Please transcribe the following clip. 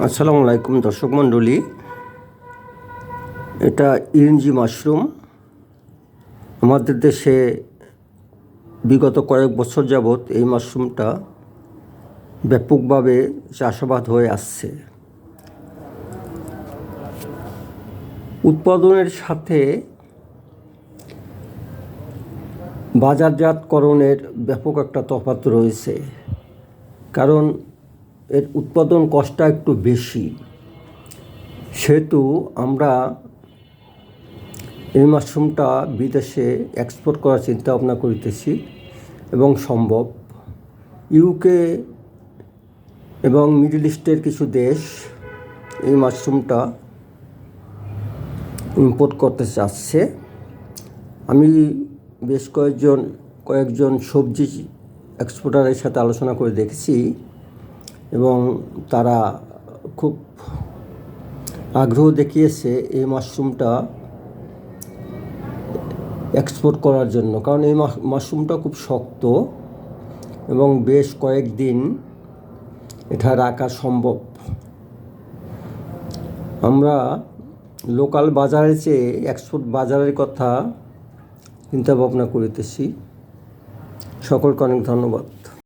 আসসালামু আলাইকুম দর্শক মণ্ডলী। এটা ইরিঞ্জি মাশরুম। আমাদের দেশে বিগত কয়েক বছর যাবৎ এই মাশরুমটা ব্যাপকভাবে চাষাবাদ হয়ে আসছে। উৎপাদনের সাথে বাজারজাতকরণের ব্যাপক একটা তফাৎ রয়েছে। কারণ এর উৎপাদন কষ্টটা একটু বেশি। সেহেতু আমরা এই মাশরুমটা বিদেশে এক্সপোর্ট করার চিন্তা ভাবনা করিতেছি এবং সম্ভব। ইউকে এবং মিডল ইস্টের কিছু দেশ এই মাশরুমটা ইম্পোর্ট করতে চাচ্ছে। আমি বেশ কয়েকজন কয়েকজন সবজি এক্সপোর্টারের সাথে আলোচনা করে দেখেছি। এবং তারা খুব আগ্রহ দেখিয়েছে এই মাশরুমটা এক্সপোর্ট করার জন্য। কারণ এই মাশরুমটা খুব শক্ত এবং বেশ কয়েকদিন এটা রাখা সম্ভব। আমরা লোকাল বাজারের চেয়ে এক্সপোর্ট বাজারের কথা চিন্তা ভাবনা করিতেছি। সকলকে অনেক ধন্যবাদ।